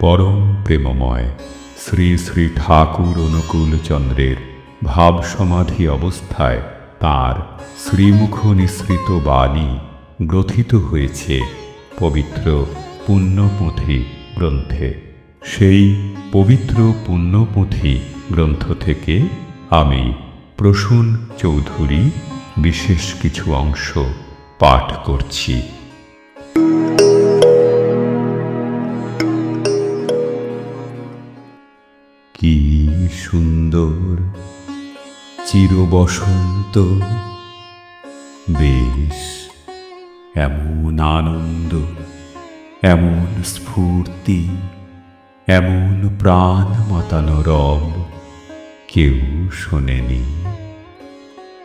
পরম প্রেমময় শ্রী শ্রী ঠাকুর অনুকূল চন্দ্রের ভাব সমাধি অবস্থায় তার শ্রীমুখ নিঃসৃত বাণী গ্রথিত হয়েছে পবিত্র পুণ্যপুঁথি গ্রন্থে। সেই পবিত্র পুণ্যপুঁথি গ্রন্থ থেকে আমি প্রসূন চৌধুরী বিশেষ কিছু অংশ পাঠ করছি। চিরবসন্ত। বেশ, এমন আনন্দ, এমন স্ফূর্তি, এমন প্রাণ মাতানো রব কেউ শোনেনি।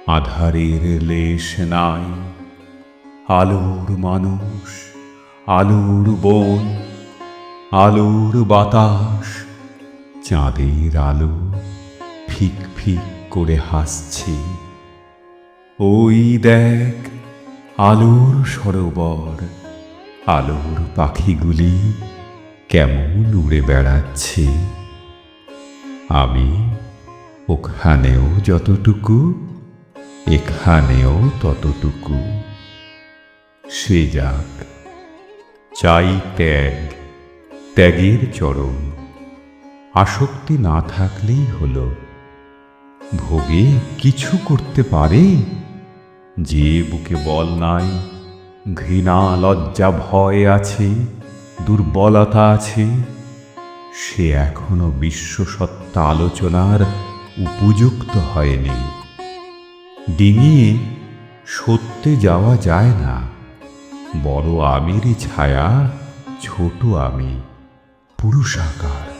আধারের লেশ নাই, আলোর মানুষ, আলোর বন, আলোর বাতাস, চাঁদের আলো ফিক ফিক করে হাসছি। ওই দেখ, আলোর সরোবর, আলোর পাখিগুলি কেমন উড়ে বেড়াচ্ছে। আমি ওখানেও যতটুকু, এখানেও ততটুকু। সে যাক, চাই ত্যাগ, ত্যাগের চরম আসক্তি না থাকলেই হলো। ভোগে কিছু করতে পারে? যে বুকে বল নাই, ঘৃণা, লজ্জা, ভয় আছে, দুর্বলতা আছে, সে এখনও বিশ্বসত্তা আলোচনার উপযুক্ত হয়নি। ডিঙিয়ে সত্যে যাওয়া যায় না। বড় আমিরই ছায়া, ছোট আমি পুরুষাকার।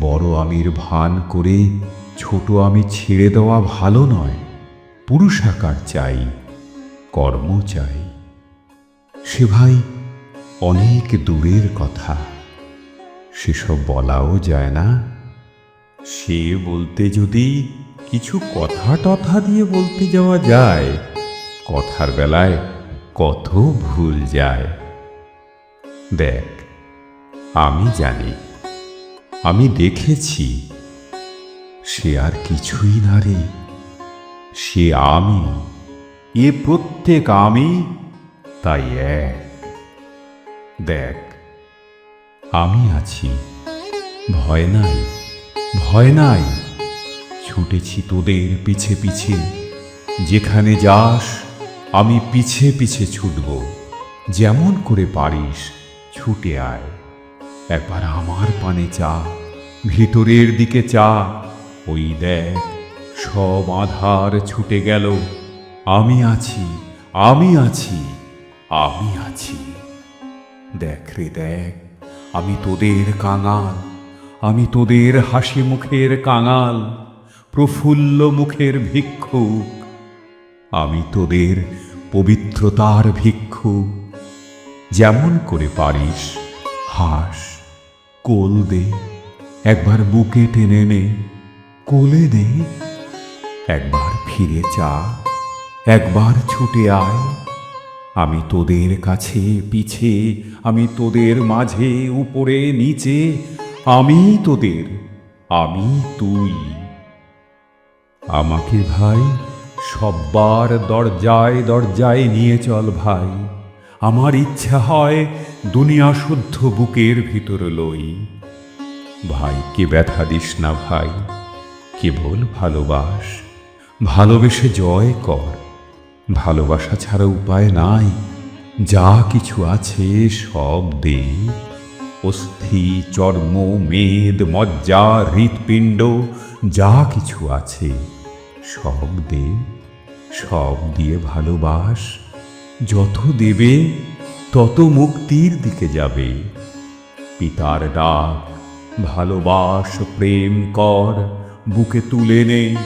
বড় আমির ভান করে ছোট আমি ছেড়ে দেওয়া ভালো নয়। পুরুষাকার চাই, কর্ম চাই। সে ভাই, অনেক দূরের কথা। সেসব বলাও যায় না। সে বলতে যদি কিছু কথা টথা দিয়ে বলতে যাওয়া যায়, কথার বেলায় কত ভুল যায়। দেখ, আমি জানি, আমি দেখেছি। সে আর কিছুই না রে। সে আমি, এ প্রত্যেক আমি, তাই এক। দেখ, আমি আছি, ভয় নাই ভয় নাই। ছুটেছি তোদের পিছে পিছে, যেখানে যাস, আমি পিছে পিছে ছুটব। যেমন করে পারিস, ছুটে আয়। একবার আমার পানে চা, ভিতরের দিকে চা। ওই দেখ সব আধার ছুটে গেল। আমি আছি আমি আছি আমি আছি। দেখ রে দেখ, আমি তোদের কাঙাল, আমি তোদের হাসি মুখের কাঙাল, প্রফুল্ল মুখের ভিক্ষুক। আমি তোদের পবিত্রতার ভিক্ষুক। যেমন করে পারিস, হাস, কোল দে, একবার বুকে টেনে নে। কোলে নে একবার ফিরে চা একবার ছুটে আয়। আমি তোদের কাছে পিছে, আমি তোদের মাঝে, উপরে, নিচে, আমি তোদের, আমি তুই। আমাকে ভাই, সব্বার দরজায় দরজায় নিয়ে চল ভাই। আমার ইচ্ছা হয় দুনিয়া শুদ্ধ বুকের ভিতর লই। ভাইকে ব্যথা দিস না ভাই। কেবল ভালোবাস। ভালোবেসে জয় কর। ভালোবাসা ছাড়া উপায় নাই। যা কিছু আছে সব দে। অস্থি, চর্ম, মেদ, মজ্জা, হৃৎপিণ্ড, যা কিছু আছে সব দে। সব দিয়ে ভালোবাস। যত দেবে, তত মুক্তির দিকে যাবে। পিতার ডাক, ভালোবাস, প্রেম কর। বুকে তুলে নে।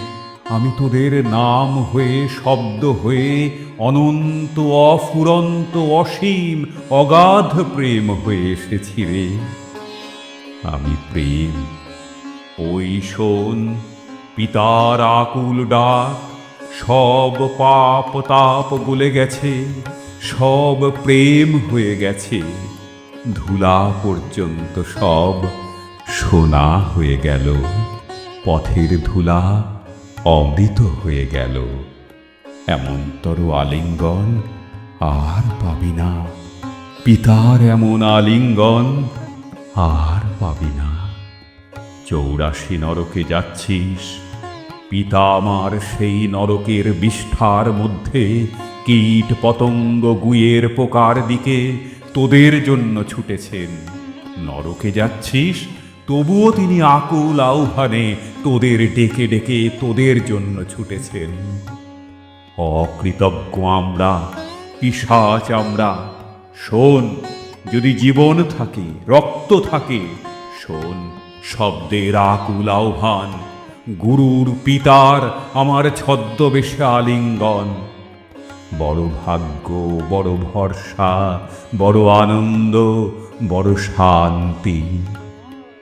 আমি তোদের নাম হয়ে, শব্দ হয়ে, অনন্ত, অফুরন্ত, অসীম, অগাধ প্রেম হয়ে এসেছি রে। আমি প্রেম, ওই শোন, পিতার আকুল ডাক, সব পাপ তাপ গলে গেছে, সব প্রেম হয়ে গেছে, ধুলা পর্যন্ত সব সোনা হয়ে গেল। পথের ধুলা অমৃত হয়ে গেল। এমনতর আলিঙ্গন আর পাবি না। পিতার এমন আলিঙ্গন আর পাবি না। চৌরাশি নরকে যাচ্ছিস, পিতা আমার সেই নরকের বিষ্ঠার মধ্যে কীট পতঙ্গ গুয়ের পোকার দিকে তোদের জন্য ছুটেছেন। নরকে যাচ্ছিস তবুও তিনি আকুল আহ্বানে তোদের ডেকে ডেকে তোদের জন্য ছুটেছেন। অকৃতজ্ঞ আমরা পিসাচ আমরা, শোন, যদি জীবন থাকে, রক্ত থাকে, শোন, শব্দের আকুল আহ্বান, গুরুর পিতার আমার ছদ্মবেশে আলিঙ্গন। বড় ভাগ্য, বড় ভরসা, বড় আনন্দ, বড় শান্তি।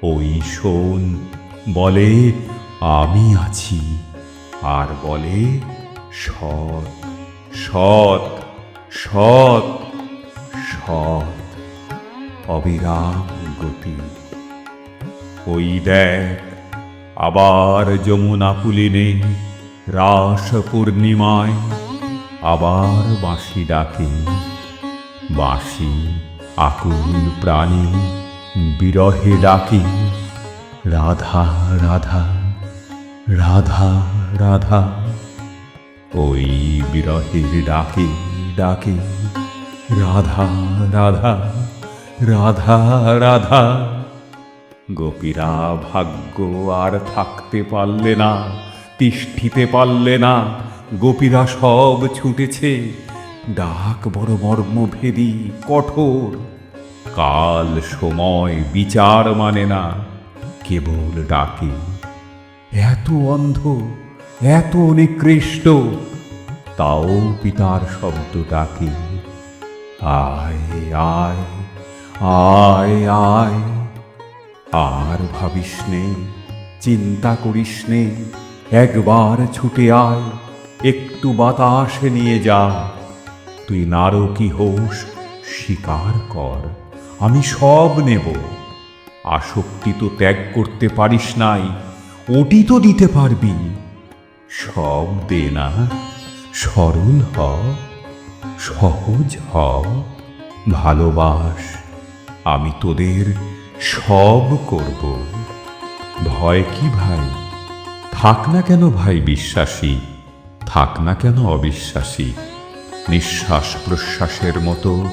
ওই শোন, বলে, আমি আছি। আর বলে, সৎ সৎ সৎ সৎ। অবিরাম গতি। ওই দেখ, আবার যমুনা পুলিনে রাস পূর্ণিমায় আবার বাঁশি ডাকে। বাঁশি আকুল প্রাণী বিরহে ডাকে, রাধা রাধা রাধা রাধা। ওই বিরহের ডাকে ডাকে, রাধা রাধা রাধা রাধা। গোপীরা ভাগ্য আর থাকতে পারলে না, তিষ্ঠিতে পারলে না, গোপীরা সব ছুটেছে। ডাক বড় মর্মভেদী, কঠোর কাল সময় বিচার মানে না, কেবল ডাকে। এত অন্ধ, এত নিকৃষ্ট, তাও পিতার শব্দ ডাকে। আয় আয় আয় আয়, আর ভাবিস নে, চিন্তা করিস নে, একবার ছুটে আয়, একটু বাতাস নিয়ে যা। তুই নারকী হোস স্বীকার কর। আমি সব নেব। আসক্তি তো ত্যাগ করতে পারিস নাই, ওটি তো দিতে পারবি। সব দে না, সরল হ, সহজ হ, ভালোবাস, আমি তোদের সব করব। ভয় কি ভাই? থাক না কেন ভাই বিশ্বাসী? থাক না কেন অবিশ্বাসী? নিঃশ্বাস প্রশ্বাসের মতো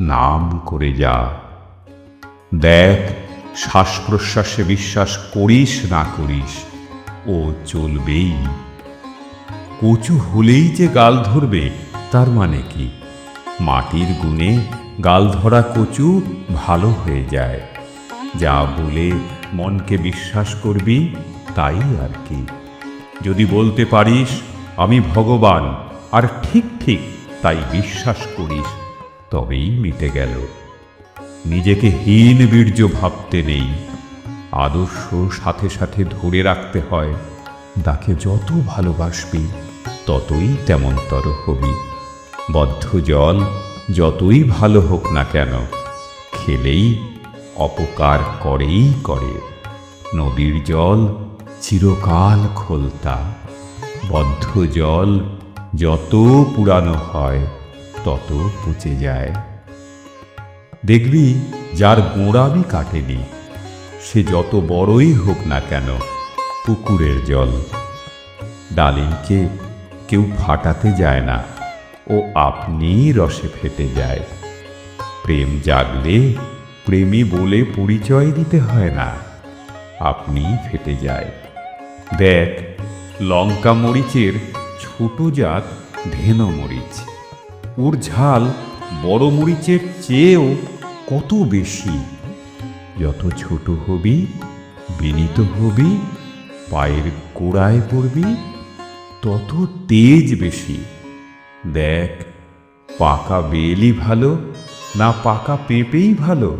নাম করে যা। দেখ শ্বাস প্রশ্বাসে বিশ্বাস করিস না করিস, ও চলবেই। কচু হলেই যে গাল ধরবে, তার মানে কি? মাটির গুণে গাল ধরা কচু ভালো হয়ে যায়। যা বলে মনকে বিশ্বাস করবি, তাই আর কি। যদি বলতে পারিস, আমি ভগবান, আর ঠিক ঠিক তাই বিশ্বাস করিস, তবেই মিটে গেল। নিজেকে হীন বীর্য ভাবতে নেই। আদর্শ সাথে সাথে ধরে রাখতে হয়। তাকে যত ভালোবাসবি, ততই তেমনতর হবি। বদ্ধ জল যতই ভালো হোক না কেন, খেলেই, অপকার করেই করে। নদীর জল চিরকাল খোলতা। বদ্ধ জল যত পুরানো হয়, তত পচে যায়। দেখবি, যার গোড়ামি কাটেনি, সে যত বড়ই হোক না কেন পুকুরের জল। ডালিমকে কেউ ফাটাতে যায় না, ও আপনিই রসে ফেটে যায়। প্রেম জাগলে প্রেমী বলে পরিচয় দিতে হয় না, আপনিই ফেটে যায়। দেখ, লঙ্কা মরিচের ছোট জাত ধেনো মরিচ, ওর ঝাল বড় মরিচের চেয়েও কত বেশি? যত ছোট হবি, বিনীত হবি, পায়ের গোড়ায় পড়বি, তত তেজ বেশি। দেখ, পাকা বেলই ভালো, না পাকা পেঁপেই ভালো,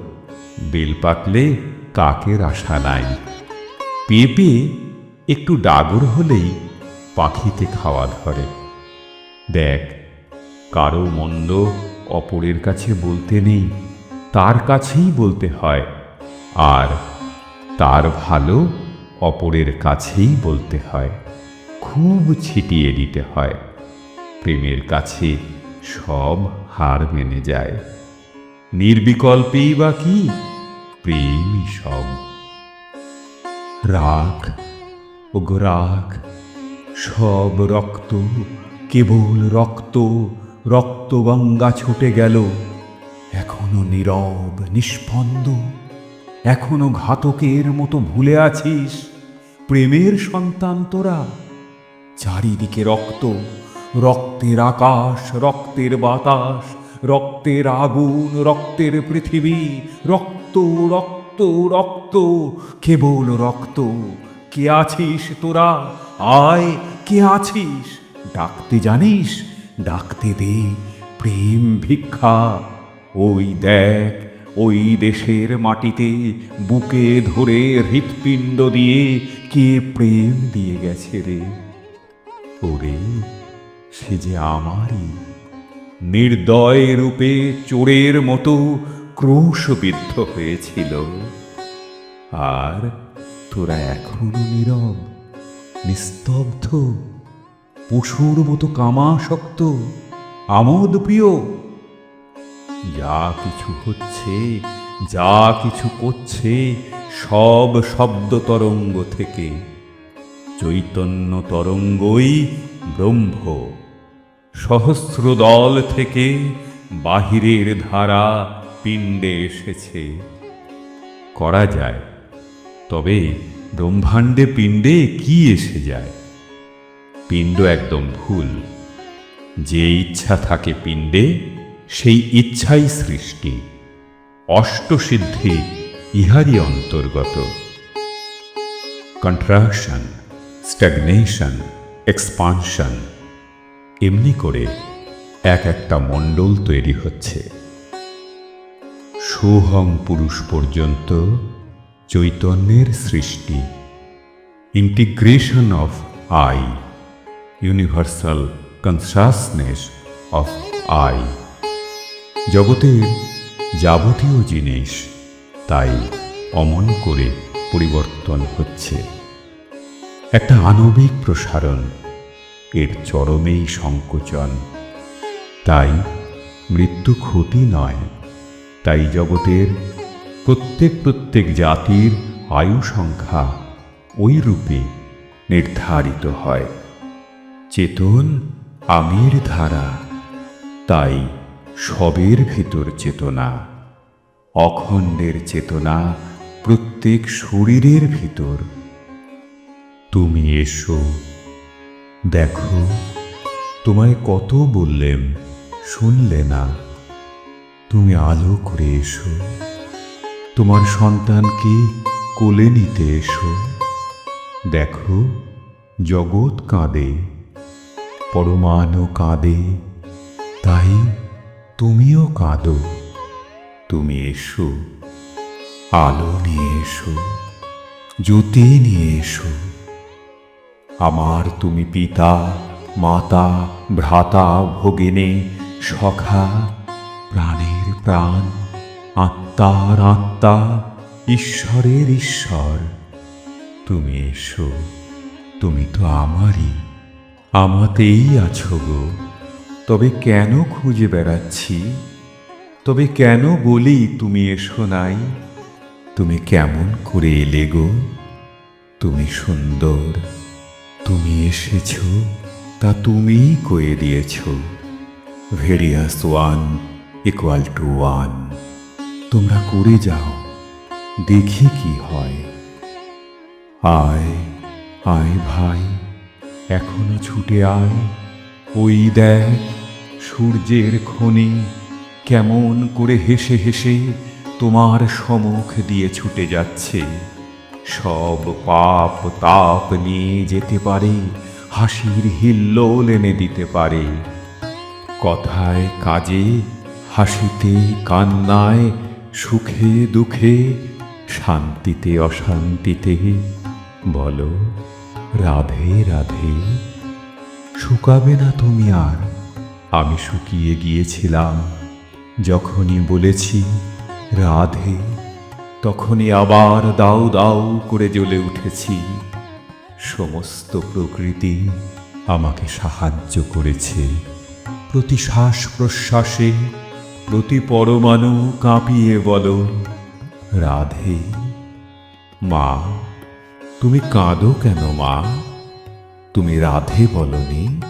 বেল পাকলে কাকের আশা নাই। পেঁপে একটু ডাগর হলেই পাখিতে খাওয়া ধরে। দেখ, কারও মন্দ অপরের কাছে বলতে নেই, তার কাছেই বলতে হয়। আর তার ভালো অপরের কাছেই বলতে হয়। খুব ছিটিয়ে দিতে হয়। প্রেমের কাছে সব হার মেনে যায়। নির্বিকল্পেই বা কি? প্রেমই সব। রাগ ও রাগ সব রক্ত, কেবল রক্ত রক্তগঙ্গা ছুটে গেল। এখনও নীরব, নিষ্পন্দ। এখনও ঘাতকের মতো ভুলে আছিস। প্রেমের সন্তান তোরা। চারিদিকে রক্ত, রক্তের আকাশ, রক্তের বাতাস, রক্তের আগুন, রক্তের পৃথিবী। রক্ত রক্ত রক্ত, কেবল রক্ত। কে আছিস তোরা? আয়, কে আছিস? ডাকতে জানিস? ডাকতে দে প্রেম ভিক্ষা। ওই দেখ, ওই দেশের মাটিতে বুকে ধরে হৃৎপিণ্ড দিয়ে কে প্রেম দিয়ে গেছে রে? ওরে, সে যে আমারই নির্দয় রূপে চোরের মতো ক্রোশবিদ্ধ হয়েছিল। আর তোরা এখনও নীরব, নিস্তব্ধ পশুর মতো কামাসক্ত, আমোদ প্রিয়। যা কিছু হচ্ছে, যা কিছু করছে, সব শব্দ তরঙ্গ থেকে। চৈতন্য তরঙ্গই ব্রহ্ম। সহস্র দল থেকে বাহিরের ধারা পিণ্ডে এসেছে। করা যায়, তবে ব্রহ্মাণ্ডে পিণ্ডে কি এসে যায়? পিণ্ড একদম ভুল। যে ইচ্ছা থাকে পিণ্ডে, সেই ইচ্ছাই সৃষ্টি। অষ্টসিদ্ধি ইহারই অন্তর্গত। কন্ট্রাকশন, স্ট্যাগনেশন, এক্সপানশন, এমনি করে এক একটা মণ্ডল তৈরি হচ্ছে। সোহং পুরুষ পর্যন্ত চৈতন্যের সৃষ্টি। Integration of I. Universal consciousness of I জগতের যাবতীয় জিনিস, তাই অমন করে পরিবর্তন হচ্ছে। একটা আণবিক প্রসারণ, এর চরমেই সংকোচন। তাই মৃত্যু ক্ষতি নয়, তাই জগতের প্রত্যেক প্রত্যেক জাতির আয়ু সংখ্যা ওই রূপে নির্ধারিত হয়। চেতন আমির ধারা। তাই সবের ভিতর চেতনা, অখণ্ডের চেতনা প্রত্যেক শরীরের ভিতর। তুমি এসো, দেখো, তোমায় কত বললেম, শুনলে না। তুমি আলো করে এসো, তোমার সন্তানকে কোলে নিতে এসো। দেখো, জগৎ কাঁদে পরমাণু কাঁদে। তাই তুমিও কাঁদো। তুমি এসো, আলো নিয়ে এসো, জ্যোতি নিয়ে এসো। আমার তুমি পিতা, মাতা, ভ্রাতা, ভগিনী, সখা, প্রাণের প্রাণ, আত্মার আত্মা, ঈশ্বরের ঈশ্বর। তুমি এসো, তুমি তো আমারই। আমাতেই আছো গো। তবে কেন খুঁজে বেড়াচ্ছি? তবে কেন বলি তুমি এসো নাই? তুমি কেমন করে এলে গো? তুমি সুন্দর। তুমি এসেছ, তা তুমিই কয়ে দিয়েছ। Various one equal to one. তোমরা করে যাও, দেখি কি হয়। আয় আয় ভাই। এখনও ছুটে আয়। ওই দেখ, সূর্যের খনি কেমন করে হেসে হেসে তোমার সমুখ দিয়ে ছুটে যাচ্ছে। সব পাপ তাপ নিয়ে যেতে পারে, হাসির হিল্লোল এনে দিতে পারে। কথায় কাজে, হাসিতে কান্নায়, সুখে দুঃখে, শান্তিতে অশান্তিতে, বলো। রাধে রাধে। শুকাবে না তুমি আর। আমি শুকিয়ে গিয়েছিলাম। যখনই বলেছি, রাধে, তখনই আবার দাউ দাউ করে জ্বলে উঠেছি। সমস্ত প্রকৃতি আমাকে সাহায্য করেছে। প্রতি শ্বাস প্রশ্বাসে প্রতি পরমাণু কাঁপিয়ে বলো, রাধে, মা তুমি কাঁদো কেন, মা? তুমি রাধে বলনি,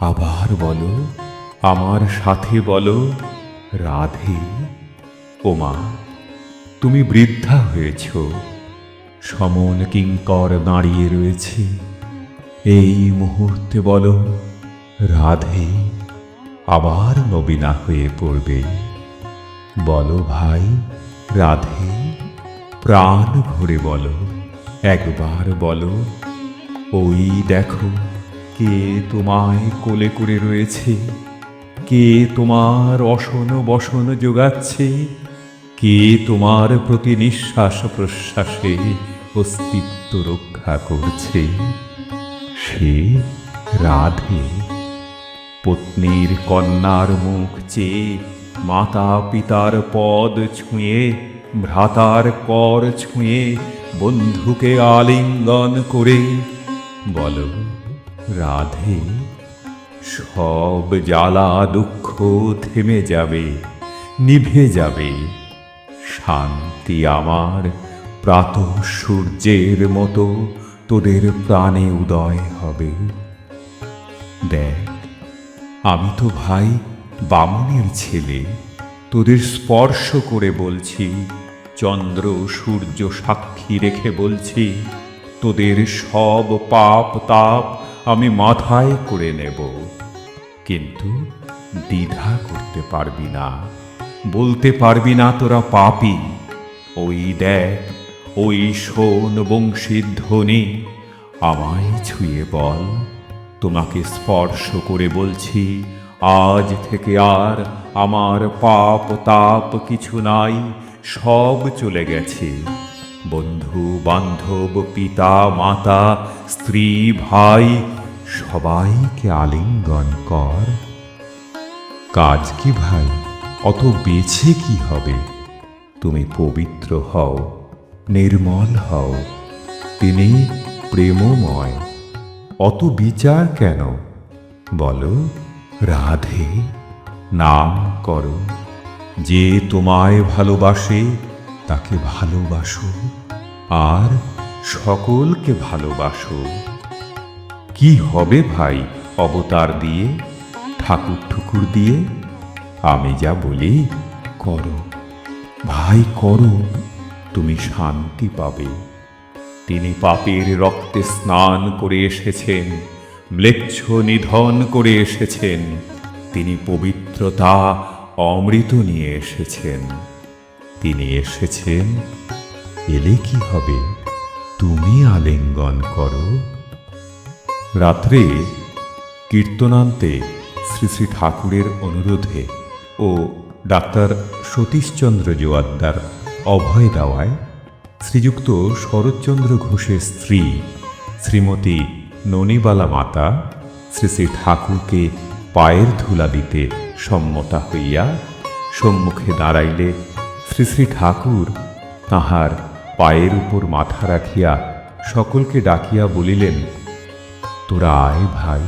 আবার বলো, আমার সাথে বলো, রাধে। ওমা তুমি বৃদ্ধা হয়েছ, সমন কিঙ্কর দাঁড়িয়ে রয়েছে। এই মুহূর্তে বলো, রাধে, আবার নবীনা হয়ে পড়বে। বলো ভাই, রাধে, প্রাণ ভরে বলো। একবার বলো, ওই দেখো, কে তোমায় কোলে করে রয়েছে? কে তোমার অসন বসন যোগাচ্ছে? কে তোমার প্রতি নিঃশ্বাস প্রশ্বাসে অস্তিত্ব রক্ষা করছে? সে রাধে। পত্নীর কন্যার মুখ চেয়ে মাতা পিতার পদ ছুঁয়ে ভ্রাতার কর ছুঁয়ে বন্ধুকে আলিঙ্গন করে। বলো, রাধে, সব জ্বালা দুঃখ থেমে যাবে নিভে যাবে। শান্তি আমার প্রাত সূর্যের মতো, তোদের প্রাণে উদয় হবে। দেখ, আমি তো ভাই বামুনের ছেলে। তোদের স্পর্শ করে বলছি, চন্দ্র সূর্য সাক্ষী রেখে বলছি, তোদের সব পাপ তাপ আমি মাথায় করে নেব। কিন্তু দ্বিধা করতে পারবি না, বলতে পারবি না তোরা পাপি। ওই দেখ, ওই শোন বংশীধ্বনি আমায় ছুঁয়ে বল, তোমাকে স্পর্শ করে বলছি, আজ থেকে আর আমার পাপ, তাপ কিছু নাই, সব চলে গেছে। বন্ধু, বান্ধব, পিতা, মাতা, স্ত্রী, ভাই, সবাইকে আলিঙ্গন কর। কাজ কি ভাই? অত বেছে কি হবে? তুমি পবিত্র হও, নির্মল হও, তিনি প্রেমময়। অত বিচার কেন? বলো, রাধে। নাম করো। যে তোমায় ভালোবাসে, তাকে ভালোবাসো। আর সকলকে ভালোবাসো। কি হবে ভাই অবতার দিয়ে ঠাকুর ঠুকুর দিয়ে? আমি যা বলি করো। ভাই করো, তুমি শান্তি পাবে। তিনি পাপের রক্তে স্নান করে এসেছেন, ম্লেচ্ছ নিধন করে এসেছেন। তিনি পবিত্রতা অমৃত নিয়ে এসেছেন। তিনি এসেছেন, এলে কি হবে? তুমি আলিঙ্গন করো। রাত্রে কীর্তনান্তে শ্রী শ্রী ঠাকুরের অনুরোধে ও ডাক্তার সতীশচন্দ্র জোয়াদ্দার অভয় দেওয়ায় শ্রীযুক্ত শরৎচন্দ্র ঘোষের স্ত্রী শ্রীমতী ননিবালা মাতা শ্রী শ্রী ঠাকুরকে পায়ের ধুলা দিতে সম্মতা হইয়া সম্মুখে দাঁড়াইলে শ্রী শ্রী ঠাকুর তাহার পায়ের উপর মাথা রাখিয়া সকলকে ডাকিয়া বলিলেন, তোরা আয় ভাই,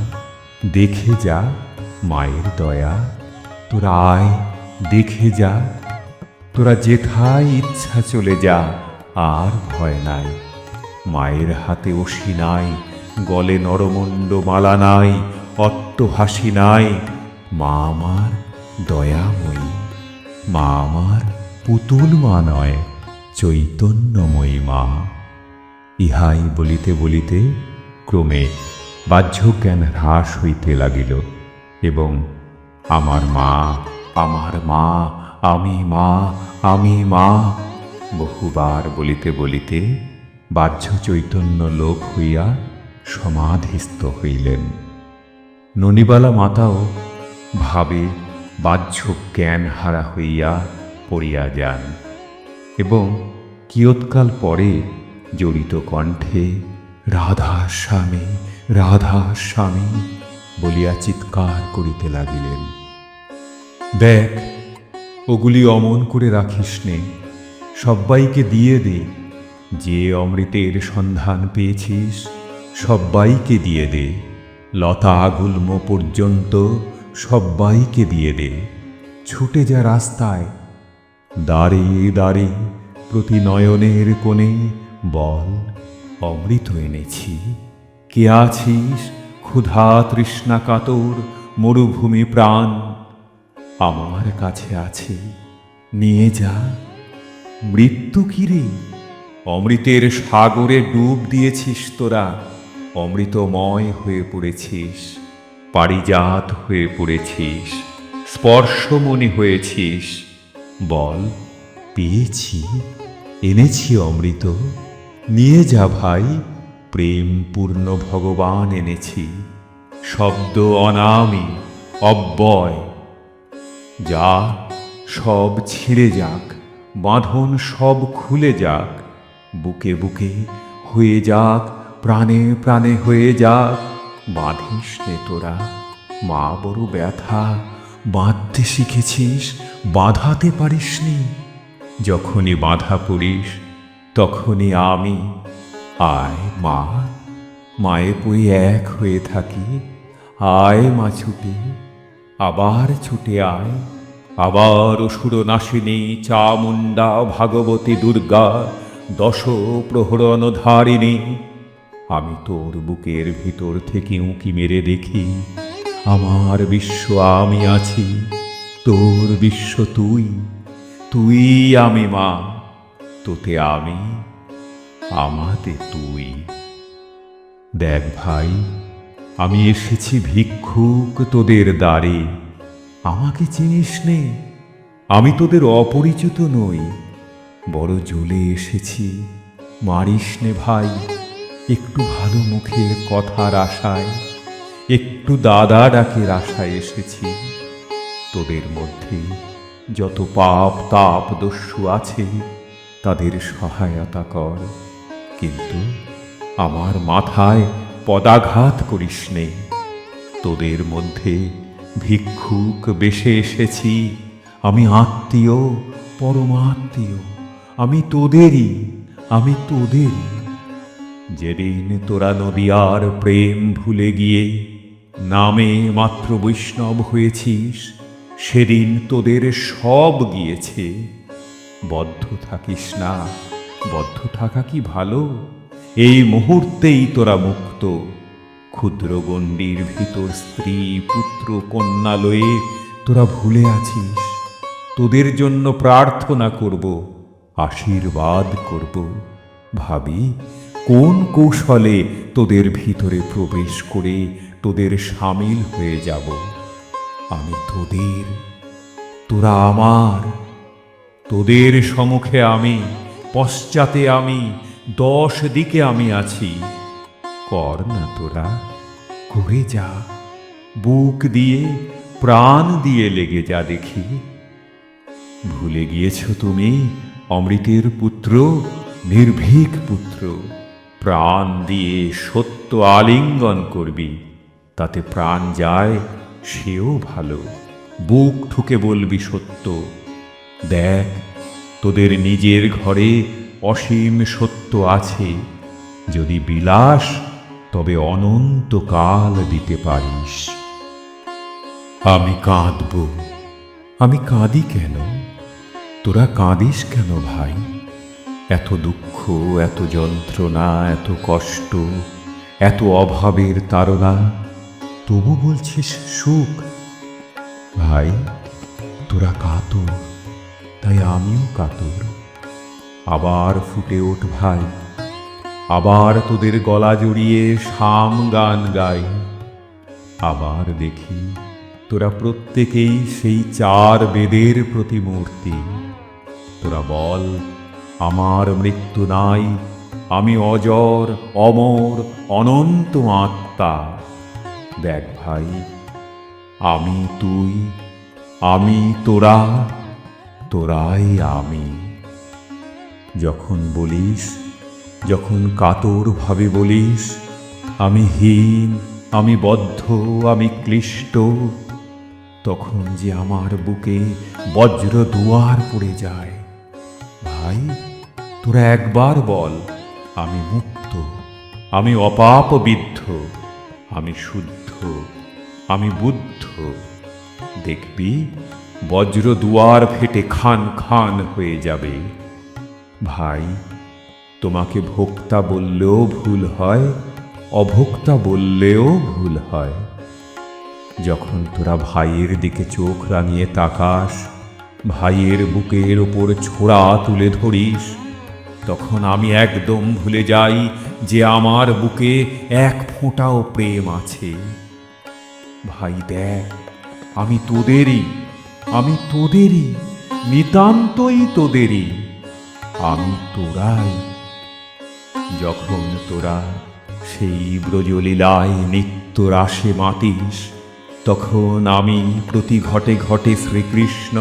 দেখে যা মায়ের দয়া। তোরা আয়, দেখে যা। তোরা যেথায় ইচ্ছা চলে যা, আর ভয় নাই। মায়ের হাতে অসি নাই, গলে নরমণ্ড মালা নাই, অট্টহাসি নাই মা আমার দয়াময়ী মা আমার পুতুল মা নয় চৈতন্যময়ী মা। ইহাই বলিতে বলিতে ক্রমে বাহ্য জ্ঞান হ্রাস হইতে লাগিল এবং আমার মা আমার মা, আমি মা আমি মা বহুবার বলিতে বলিতে বাহ্য চৈতন্য লোক হইয়া সমাধিস্থ হইলেন। ননিবালা মাতাও ভাবে বাহ্য জ্ঞান হারা হইয়া পড়িয়া যান এবং কিয়ৎকাল পরে জড়িত কণ্ঠে রাধা স্বামী রাধা স্বামী বলিয়া চিৎকার করিতে লাগিলেন। দেখ, ওগুলি অমন করে রাখিস নে, সব্বাইকে দিয়ে দে, যে অমৃতের সন্ধান পেয়েছিস, সব্বাইকে দিয়ে দে, লতা গুল্ম পর্যন্ত সব্বাইকে দিয়ে দে। ছুটে যা রাস্তায়। দাঁড়িয়ে দাঁড়িয়ে প্রতি নয়নের কোণে বল, অমৃত এনেছি। কে আছিস, ক্ষুধা তৃষ্ণা কাতর, মরুভূমি প্রাণ? আমার কাছে আছে, নিয়ে যা। মৃত্যু কিরে অমৃতের সাগরে ডুব দিয়েছিস তোরা, অমৃতময় হয়ে পড়েছিস। পারিজাত হয়ে পড়েছিস, স্পর্শমণি হয়েছিস। বল, পেয়েছি, এনেছি অমৃত, নিয়ে যা ভাই, প্রেমপূর্ণ ভগবান এনেছি। শব্দ অনামি, অব্যয়। যা সব ছিঁড়ে যাক, বাঁধন সব খুলে যাক, বুকে বুকে হয়ে যাক, প্রাণে প্রাণে হয়ে যাক। বাঁধিস নে তোরা। মা, বড় ব্যথা। বাঁধতে শিখেছিস, বাঁধাতে পারিসনি। যখনই বাঁধা পড়িস, তখনই আমি। আয় মা, মায়ে বই এক হয়ে থাকি। আয় মা ছুটে, আবার ছুটে আয়। আবার অসুর নাশিনী, চামুণ্ডা, ভাগবতী দুর্গা দশ প্রহরণ ধারিণী। আমি তোর বুকের ভিতর থেকে উঁকি মেরে দেখি। আমার বিশ্ব আমি আছি, তোর বিশ্ব তুই তুই আমি মা, তোতে আমি, আমাতে তুই। দেখ ভাই, আমি এসেছি ভিক্ষুক তোদের দ্বারে। আমাকে চিনিস নে, আমি তোদের অপরিচিত নই। বড় জ্বলে এসেছি, মারিস নে ভাই। একটু ভালো মুখের কথার আশায়, একটু দাদা ডাকের আশায় এসেছি। তোদের মধ্যে যত পাপ তাপ দস্যু আছে, তাদের সহায়তা কর। কিন্তু আমার মাথায় পদাঘাত করিস নে। তোদের মধ্যে ভিক্ষুক বেশে এসেছি, আমি আত্মীয়, পরমাত্মীয়। আমি তোদেরই আমি তোদেরই। যেদিন তোরা নদিয়ার প্রেম ভুলে গিয়ে নামে মাত্র বৈষ্ণব হয়েছিস, সেদিন তোদের সব গিয়েছে। বদ্ধ থাকিস না, বদ্ধ থাকা কি ভালো? এই মুহূর্তেই তোরা মুক্ত। ক্ষুদ্র গণ্ডির ভিতর স্ত্রী, পুত্র, কন্যা লয়ে তোরা ভুলে আছিস। তোদের জন্য প্রার্থনা করব, আশীর্বাদ করব। ভাবি কোন কৌশলে তোদের ভিতরে প্রবেশ করে তোদের সামিল হয়ে যাব? আমি তোদের, তোরা আমার। তোদের সমুখে আমি, পশ্চাতে আমি, দশ দিকে আমি আছি। কর না তোরা করে যা। বুক দিয়ে, প্রাণ দিয়ে লেগে যা দেখি। ভুলে গিয়েছ তুমি, অমৃতের পুত্র, নির্ভীক পুত্র। প্রাণ দিয়ে সত্য আলিঙ্গন করবি, তাতে প্রাণ যায় সেও ভালো। বুক ঠুকে বলবি সত্য, দেখ তোদের নিজের ঘরে অসীম সত্য আছে, যদি বিলাস তবে অনন্তকাল দিতে পারিস। আমি কাঁদব, আমি কাঁদি কেন? তোরা কাঁদিস কেন ভাই? এত দুঃখ, এত যন্ত্রণা, এত কষ্ট, এত অভাবের তাড়না। তবু বলছিস সুখ। ভাই, তোরা কাতর, তাই আমিও কাতর। আবার ফুটে ওঠ ভাই, আবার তোদের গলা জড়িয়ে শাম গান গাই। আবার দেখি তোরা প্রত্যেকেই সেই চার বেদের প্রতিমূর্তি। তোরা বল আমার মৃত্যু নাই, আমি অজর, অমর, অনন্ত আত্মা। দেখ ভাই, আমি তুই, আমি তোরা, তোরাই আমি। যখন বলিস, যখন কাতর ভাবে বলিস, আমি হীন, আমি বদ্ধ, আমি ক্লিষ্ট, তখন যে আমার বুকে বজ্র দুয়ার পড়ে যায়। ভাই, তোরা একবার বল, আমি মুক্ত, আমি অপাপ বিদ্ধ, আমি শুদ্ধ, আমি বুদ্ধ। দেখবি, বজ্র দুয়ার ফেটে খান খান হয়ে যাবে। ভাই, তোমাকে ভোক্তা বললেও ভুল হয়, অভোক্তা বললেও ভুল হয়। যখন তোরা ভাইয়ের দিকে চোখ রাঙিয়ে তাকাস ভাইয়ের বুকের ওপর ছোড়া তুলে ধরিস। তখন আমি একদম ভুলে যাই যে আমার বুকে এক ফোঁটাও প্রেম আছে। ভাই দেখ, আমি তোদেরই আমি তোদেরই, নিতান্তই তোদেরই, আমি তোরাই। যখন তোরা সেই ব্রজলীলায় নিত্য রাশে মাতিস, তখন আমি প্রতি ঘটে ঘটে শ্রীকৃষ্ণ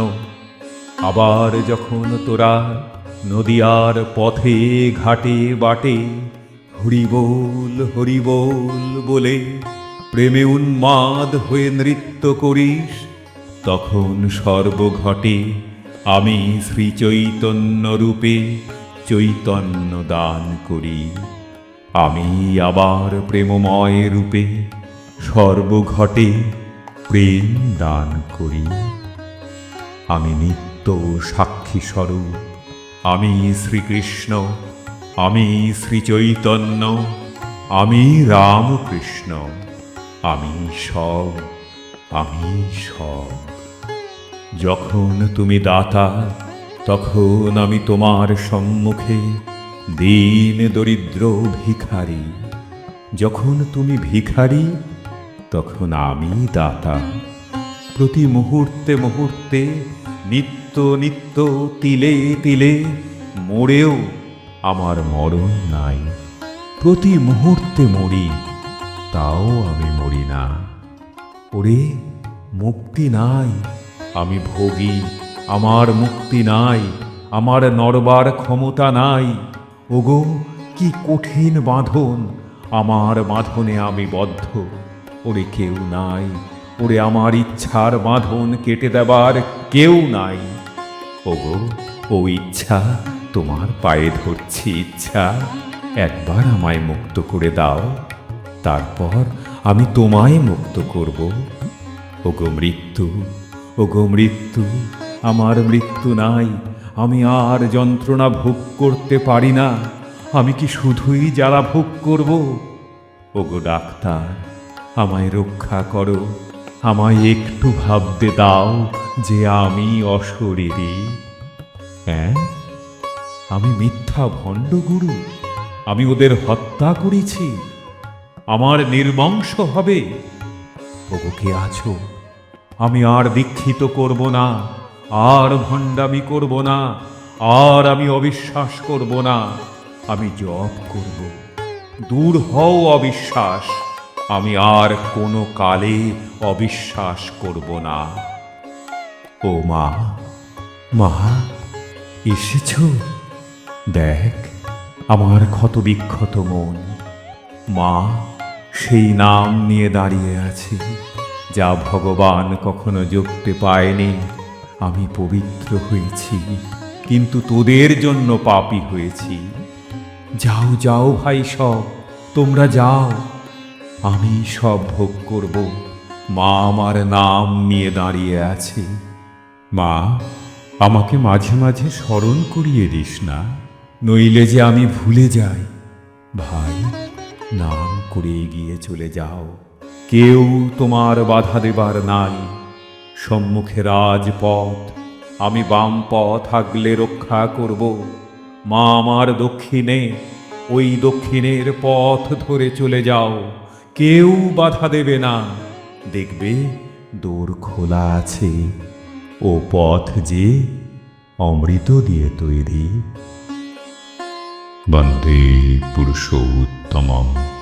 আবার যখন তোরা নদিয়ার পথে ঘাটে বাটে হরিবোল হরিবোল বলে প্রেমে উন্মাদ হয়ে নৃত্য করিস, তখন সর্বঘটে আমি শ্রী চৈতন্য রূপে চৈতন্য দান করি। আমি আবার প্রেমময় রূপে সর্বঘটে প্রেম দান করি। আমি নিত্য সাক্ষী স্বরূপ। আমি শ্রীকৃষ্ণ, আমি শ্রীচৈতন্য, আমি রামকৃষ্ণ, আমি সব আমি সব। যখন তুমি দাতা, তখন আমি তোমার সম্মুখে দীন দরিদ্র ভিখারি। যখন তুমি ভিখারি, তখন আমি দাতা। প্রতি মুহূর্তে মুহূর্তে নিত্য নিত্য নিত্য, তিলে তিলে মরেও আমার মরণ নাই। প্রতি মুহূর্তে মরি, তাও আমি মরি না। ওরে, মুক্তি নাই। আমি ভোগী, আমার মুক্তি নাই। আমার নরবার ক্ষমতা নাই। ওগো, কি কঠিন বাঁধন। আমার বাঁধনে আমি বদ্ধ। ওরে কেউ নাই। ওরে আমার ইচ্ছার বাঁধন কেটে দেবার কেউ নাই। ওগো ও ইচ্ছা, তোমার পায়ে ধরছি ইচ্ছা। একবার আমায় মুক্ত করে দাও, তারপর আমি তোমায় মুক্ত করব। ওগো মৃত্যু ওগো মৃত্যু, আমার মৃত্যু নাই, আমি আর যন্ত্রণা ভোগ করতে পারি না, আমি কি শুধুই জ্বালা ভোগ করব? ওগো ডাক্তার, আমায় রক্ষা করো আমায় একটু ভাবতে দাও যে আমি অশরীরী। হ্যাঁ? আমি মিথ্যা ভণ্ড গুরু আমি ওদের হত্যা করেছি। আমার নির্বংশ হবে। ওগো কে আছো? আমি আর দীক্ষিত করব না, আর ভণ্ডামি করব না, আর আমি অবিশ্বাস করব না। আমি জপ করব। দূর হও অবিশ্বাস। আমি আর কোনো কালে অবিশ্বাস করব না। ও মা মা, এসেছ? দেখ, আমার ক্ষত বিক্ষত মন। মা, সেই নাম নিয়ে দাঁড়িয়ে আছে, যা ভগবান কখনো জপতে পায়নি। আমি পবিত্র হয়েছি, কিন্তু তোদের জন্য পাপী হয়েছি। যাও যাও ভাই সব, তোমরা যাও। আমি সব ভোগ করব। মা আমার নাম নিয়ে দাঁড়িয়ে আছে। মা, আমাকে মাঝে মাঝে স্মরণ করিয়ে দিস না। নইলে যে আমি ভুলে যাই। ভাই, নাম করে এগিয়ে চলে যাও। কেউ তোমার বাধা দেবার নাই। সম্মুখে রাজপথ। আমি বাম পথ আগলে রক্ষা করব। মা আমার দক্ষিণে, ওই দক্ষিণের পথ ধরে চলে যাও। কেউ বাধা দেবে না। দেখবে দোর খোলা আছে ও পথ যে অমৃত দিয়ে তৈরি। বন্দে পুরুষোত্তমম।